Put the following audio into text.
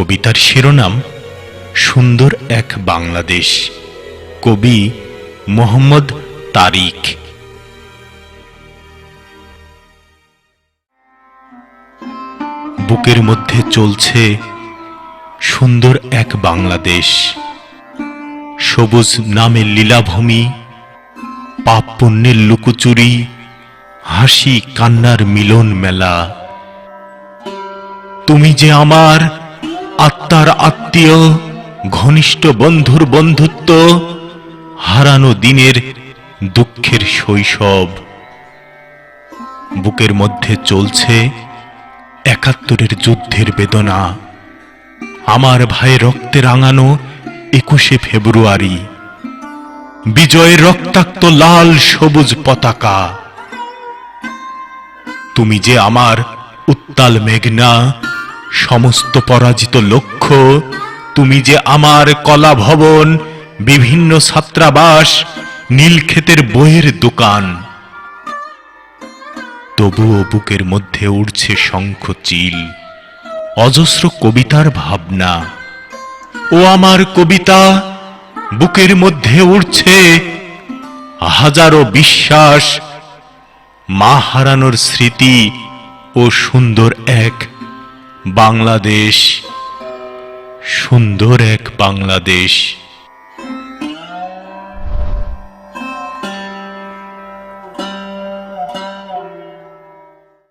কবিতার শিরোনাম, সুন্দর এক বাংলাদেশ। কবি মোহাম্মদ তারিক। বুকের মধ্যে চলছে সুন্দর এক বাংলাদেশ। সবুজ নামের লীলাভূমি, পাপ পুণ্যের লুকোচুরি, হাসি কান্নার মিলন মেলা। তুমি যে আমার আত্মার আত্মীয়, ঘনিষ্ঠ বন্ধুর বন্ধুত্ব, হারানো দিনের দুঃখের শৈশব। বুকের মধ্যে চলছে একাত্তরের যুদ্ধের বেদনা। আমার ভাই রক্তে রাঙানো একুশে ফেব্রুয়ারি। বিজয়ের রক্তাক্ত লাল সবুজ পতাকা। তুমি যে আমার উত্তাল মেঘনা সমস্ত পরাজিত লক্ষ্য, তুমি যে আমার কলা ভবন, বিভিন্ন ছাত্রাবাস, নীলক্ষেতের বইয়ের দোকান। তবুও বুকের মধ্যে উড়ছে শঙ্খ চিল, অজস্র কবিতার ভাবনা। ও আমার কবিতা, বুকের মধ্যে উড়ছে হাজারো বিশ্বাস, মা হারানোর স্মৃতি ও সুন্দর এক বাংলাদেশ সুন্দর এক বাংলাদেশ।